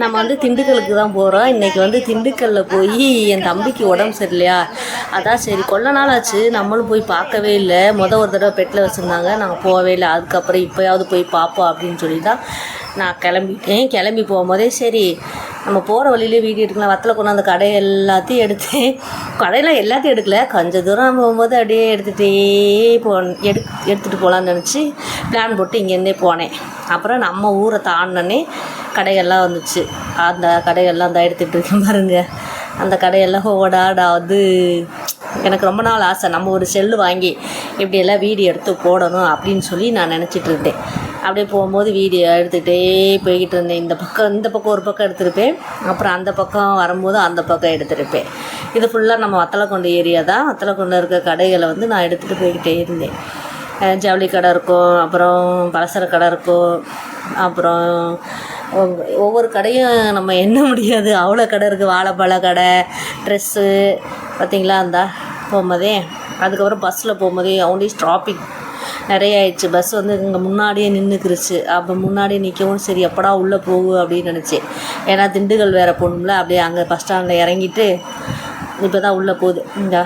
நம்ம வந்து திண்டுக்கலுக்கு தான் போகிறோம் இன்றைக்கி வந்து திண்டுக்கல்லில் போய் என் தம்பிக்கு உடம்பு சரியில்லையா? அதான் சரி கொள்ள நாள் ஆச்சு. நம்மளும் போய் பார்க்கவே இல்லை. மொதல் ஒரு தடவை பெட்டில் வச்சுருந்தாங்க. நாங்கள் போகவே இல்லை. அதுக்கப்புறம் இப்போயாவது போய் பார்ப்போம் அப்படின்னு சொல்லி தான் நான் கிளம்பிட்டேன். கிளம்பி போகும்போதே சரி நம்ம போகிற வழியிலே வீடியோ எடுக்கலாம் வத்தில் கொண்டு அந்த கடை எல்லாத்தையும் எடுத்தேன். கடையெல்லாம் எல்லாத்தையும் எடுக்கல. கொஞ்சம் தூரம் போகும்போது அப்படியே எடுத்துகிட்டே போ எடு எடுத்துகிட்டு போகலான்னு நினச்சி பிளான் போட்டு இங்கேருந்தே போனேன். அப்புறம் நம்ம ஊரை தாண்டினே கடைகள்லாம் வந்துச்சு. அந்த கடைகள்லாம் அந்த எடுத்துகிட்டு இருக்கேன் பாருங்க. அந்த கடையெல்லாம் ஓடாடா வந்து எனக்கு ரொம்ப நாள் ஆசை. நம்ம ஒரு செல்லு வாங்கி இப்படியெல்லாம் வீடியோ எடுத்து போடணும் அப்படின்னு சொல்லி நான் நினச்சிட்டு இருந்தேன். அப்படியே போகும்போது வீடியோ எடுத்துகிட்டே போய்கிட்டு இருந்தேன். இந்த பக்கம் இந்த பக்கம் ஒரு பக்கம் எடுத்திருப்பேன். அப்புறம் அந்த பக்கம் வரும்போது அந்த பக்கம் எடுத்திருப்பேன். இது ஃபுல்லாக நம்ம வத்தலக்கொண்டு ஏரியா தான். வத்தலக்கொண்டு இருக்க கடைகளை வந்து நான் எடுத்துகிட்டு போய்கிட்டே இருந்தேன். ஜவுளி கடை இருக்கும் அப்புறம் பலசர கடை இருக்கும் அப்புறம் ஒவ்வொரு கடையும் நம்ம எண்ண முடியாது. அவ்வளோ கடை இருக்குது வாழைப்பழ கடை ட்ரெஸ்ஸு பார்த்தீங்களா? அந்த போகும்போதே அதுக்கப்புறம் பஸ்ஸில் போகும்போதே அவங்களே டிராஃபிக் நிறைய ஆயிடுச்சு. பஸ் வந்து இங்கே முன்னாடியே நின்றுக்கிருச்சு அப்போ முன்னாடியே நிற்கவும் சரி எப்படா உள்ளே போகும் அப்படின்னு நினச்சேன் ஏன்னா திண்டுக்கல் வேறு போகணும்ல. அப்படியே அங்கே பஸ் ஸ்டாண்டில் இறங்கிட்டு இப்போ தான் உள்ளே போகுது. இந்த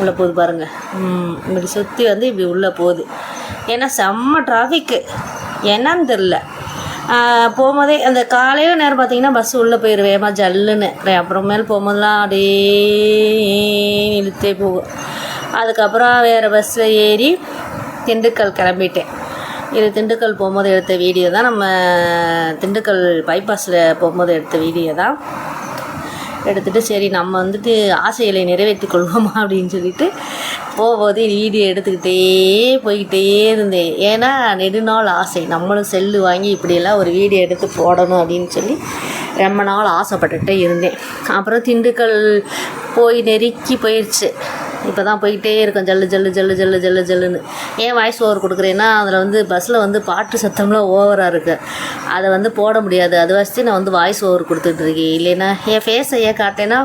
உள்ளே போகுது பாருங்கள் இப்படி சுற்றி வந்து இப்படி உள்ளே போகுது. ஏன்னா செம்ம டிராஃபிக்கு என்னன்னு தெரில போகும்போதே அந்த காலையில் நேரம் பார்த்தீங்கன்னா பஸ் உள்ளே போயிடும் வேகமா ஜல்லுன்னு. அப்புறமேல் போகும்போதெல்லாம் அப்படியே இழுத்தே போகும். அதுக்கப்புறம் வேறு பஸ்ஸில் ஏறி திண்டுக்கல் கிளம்பிட்டேன். இது திண்டுக்கல் போகும்போது எடுத்த வீடியோ தான். நம்ம திண்டுக்கல் பைபாஸில் போகும்போது எடுத்த வீடியோ தான். எடுத்துகிட்டு சரி நம்ம வந்துட்டு ஆசைகளை நிறைவேற்றி கொள்வோமா அப்படின்னு சொல்லிட்டு போகும்போது வீடியோ எடுத்துக்கிட்டே போய்கிட்டே இருந்தேன். ஏன்னா நெடுநாள் ஆசை. நம்மளும் செல்லு வாங்கி இப்படியெல்லாம் ஒரு வீடியோ எடுத்து போடணும் அப்படின்னு சொல்லி ரொம்ப நாள் ஆசைப்பட்டுகிட்டே இருந்தேன். அப்புறம் திண்டுக்கல் போய் நெருக்கி போயிடுச்சு இப்போ தான் போய்கிட்டே இருக்கும். ஜல்லு ஜல்லு ஜல்லு ஜல்லு ஜல்லு ஜல்லுன்னு. ஏன் வாய்ஸ் ஓவர் கொடுக்குறேன்னா அதில் வந்து பஸ்ஸில் வந்து பாட்டு சத்தம்லாம் ஓவராக இருக்குது அதை வந்து போட முடியாது. அது வச்சு நான் வந்து வாய்ஸ் ஓவர் கொடுத்துட்ருக்கேன் இல்லைன்னா என் ஃபேஸை ஏன் காட்டேன்னா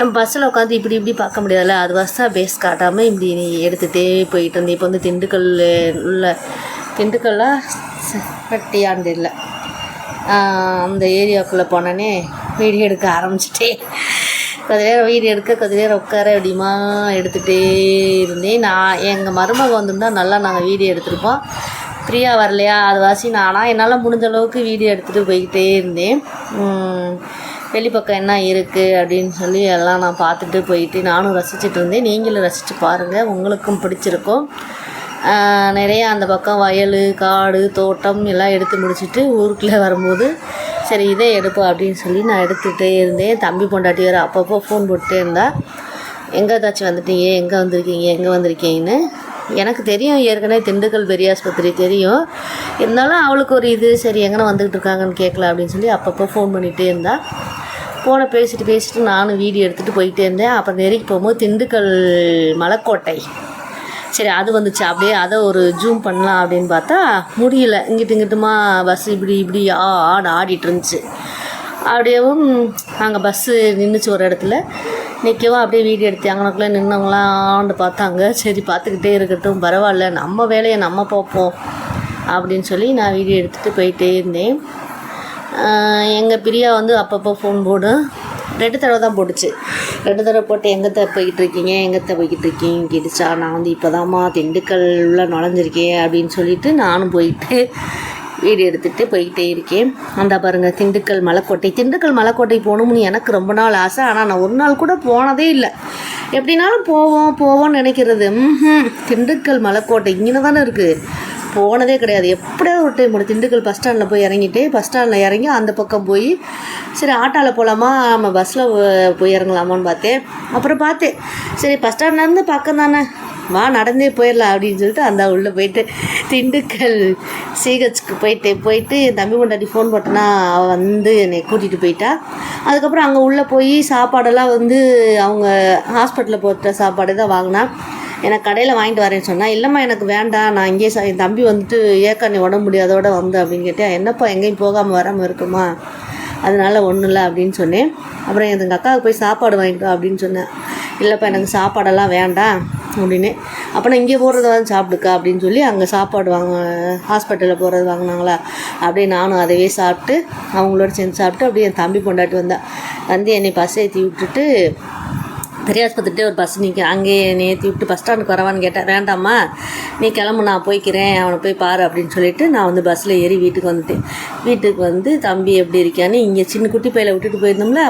நம்ம பஸ்ஸில் உட்காந்து இப்படி இப்படி பார்க்க முடியாதுல்ல? அது வச்சா பேஸ் காட்டாமல் இப்படி நீ எடுத்துகிட்டே போயிட்டு இருந்தேன் இப்போ வந்து திண்டுக்கல் உள்ள திண்டுக்கல்லாம் பட்டியாண்டு இல்லை அந்த ஏரியாவுக்குள்ளே போனோன்னே வீடியோ எடுக்க ஆரம்பிச்சிட்டே. கொஞ்ச நேரம் வீடியோ எடுக்க கொஞ்ச நேரம் உட்கார அப்படிமா எடுத்துகிட்டே இருந்தேன் நான் எங்கள் மருமக வந்திருந்தால் நல்லா நாங்கள் வீடியோ எடுத்திருப்போம். ஃப்ரீயாக வரலையா? அது வாசி நானாக என்னால் முடிஞ்ச அளவுக்கு வீடியோ எடுத்துகிட்டு போய்கிட்டே இருந்தேன். வெளிப்பக்கம் என்ன இருக்குது அப்படின்னு சொல்லி எல்லாம் நான் பார்த்துட்டு போயிட்டு நானும் ரசிச்சுட்டு இருந்தேன். நீங்களும் ரசித்து பாருங்கள் உங்களுக்கும் பிடிச்சிருக்கும். நிறையா அந்த பக்கம் வயல் காடு தோட்டம் எல்லாம் எடுத்து முடிச்சுட்டு ஊருக்குள்ளே வரும்போது சரி இதே எடுப்போம் அப்படின்னு சொல்லி நான் எடுத்துகிட்டே இருந்தேன். தம்பி பொண்டாட்டி வேறு அப்பப்போ ஃபோன் போட்டுட்டே இருந்தா எங்கே ஏதாச்சும் வந்துட்டீங்க? எங்கே வந்திருக்கீங்க? எங்கே வந்திருக்கீங்கன்னு? எனக்கு தெரியும் ஏற்கனவே திண்டுக்கல் பெரியாஸ்பத்திரி தெரியும். இருந்தாலும் அவளுக்கு ஒரு இது சரி எங்கே வந்துக்கிட்டு இருக்காங்கன்னு கேட்கல அப்படின்னு சொல்லி அப்பப்போ ஃபோன் பண்ணிகிட்டே இருந்தாள் ஃபோனை பேசிட்டு பேசிட்டு நானும் வீடியோ எடுத்துகிட்டு போயிட்டே இருந்தேன். அப்புறம் நெருங்கி போகும்போது திண்டுக்கல் மலைக்கோட்டை. சரி அது வந்துச்சு. அப்படியே அதை ஒரு ஜூம் பண்ணலாம் அப்படின்னு பார்த்தா முடியல. இங்கிட்டு இங்கிட்டுமா பஸ் இப்படி இப்படி ஆ ஆடு ஆடிட்டு இருந்துச்சு. அப்படியேவும் அங்கே பஸ்ஸு நின்றுச்சு ஒரு இடத்துல. நிற்கவும் அப்படியே வீடியோ எடுத்து அங்கனக்குள்ளே நின்னவங்களான்னு பார்த்தாங்க. சரி பார்த்துக்கிட்டே இருக்கட்டும். பரவாயில்ல. நம்ம வேலையை நம்ம பார்ப்போம் அப்படின்னு சொல்லி நான் வீடியோ எடுத்துகிட்டு போயிட்டே இருந்தேன். எங்கள் பிரியா வந்து அப்பப்போ ஃபோன் போடும் ரெண்டு தடவை தான் போட்டுச்சு. ரெண்டு தடவை போட்டு எங்கத்த போய்கிட்டு இருக்கீங்க? எங்கத்த போய்கிட்டு இருக்கீங்க கேட்டுச்சா. நான் வந்து இப்போ தாம்மா திண்டுக்கல் உள்ள நுழைஞ்சிருக்கேன் அப்படின்னு சொல்லிட்டு நானும் போயிட்டு வீடியோ எடுத்துகிட்டு போய்கிட்டே இருக்கேன். அந்த பாருங்கள் திண்டுக்கல் மலைக்கோட்டை. திண்டுக்கல் மலைக்கோட்டை போகணும்னு எனக்கு ரொம்ப நாள் ஆசை. ஆனால் நான் ஒரு நாள் கூட போனதே இல்லை. எப்படினாலும் போவோம் போவோம்னு நினைக்கிறது. திண்டுக்கல் மலைக்கோட்டை இங்கே தானே இருக்குது போனதே கிடையாது. எப்படியாவது ஒரு டைம் திண்டுக்கல் பஸ் ஸ்டாண்டில் போய் இறங்கிட்டு பஸ் ஸ்டாண்டில் இறங்கி அந்த பக்கம் போய் சரி ஆட்டோவில் போகலாமா நம்ம பஸ்ஸில் போய் இறங்கலாமான்னு பார்த்தேன். அப்புறம் பார்த்தேன். சரி பஸ் ஸ்டாண்ட்லேருந்து பக்கம் தானே. வா நடந்தே போயிடலாம் அப்படின்னு சொல்லிட்டு அந்த உள்ளே போயிட்டு திண்டுக்கல் சிஹெச்க்கு போயிட்டு போயிட்டு என் தம்பி கொண்டாடி ஃபோன் போட்டேன்னா அவள் வந்து என்னை கூட்டிகிட்டு போயிட்டா. அதுக்கப்புறம் அங்கே உள்ளே போய் சாப்பாடெல்லாம் வந்து அவங்க ஹாஸ்பிட்டலில் போட்ட சாப்பாடு தான் வாங்கினா. எனக்கு கடையில் வாங்கிட்டு வரேன்னு சொன்னால் இல்லைம்மா எனக்கு வேண்டாம் நான் இங்கேயே சா- என் தம்பி வந்துட்டு ஏக்கா நீ உடம்பு முடியாதோட வந்து அப்படின்னு கேட்டேன் என்னப்பா எங்கேயும் போகாமல் வராமல் இருக்குமா? அதனால ஒன்றும் இல்லை அப்படின்னு சொன்னேன். அப்புறம் எங்கள் அக்காவுக்கு போய் சாப்பாடு வாங்கிட்டு அப்படின்னு சொன்னேன். இல்லைப்பா எனக்கு சாப்பாடெல்லாம் வேண்டாம். அப்படின்னு அப்போ நான் இங்கே போடுறத வந்து சாப்பிடுக்கா அப்படின்னு சொல்லி அங்கே சாப்பாடு வாங்க ஹாஸ்பிட்டலில் போகிறது வாங்கினாங்களா? அப்படியே நானும் அதையே சாப்பிட்டு அவங்களோட சேர்ந்து சாப்பிட்டு அப்படியே என் தம்பி கொண்டாட்டு வந்தேன் வந்து என்னை பஸ் ஏற்றி விட்டுட்டு பெரியாஸ்பத்திரிட்டே ஒரு பஸ் நிற்க அங்கேயே என்னை ஏற்றி விட்டு பஸ் ஸ்டாண்டுக்கு வரவான்னு கேட்டேன். வேண்டாம்மா நீ கிளம்பு நான் போய்க்கிறேன் அவனை போய் பாரு அப்படின்னு சொல்லிட்டு நான் வந்து பஸ்ஸில் ஏறி வீட்டுக்கு வந்துட்டேன். வீட்டுக்கு வந்து தம்பி எப்படி இருக்கான்னு இங்கே சின்ன குட்டி பையில விட்டுட்டு போயிருந்தோம்ல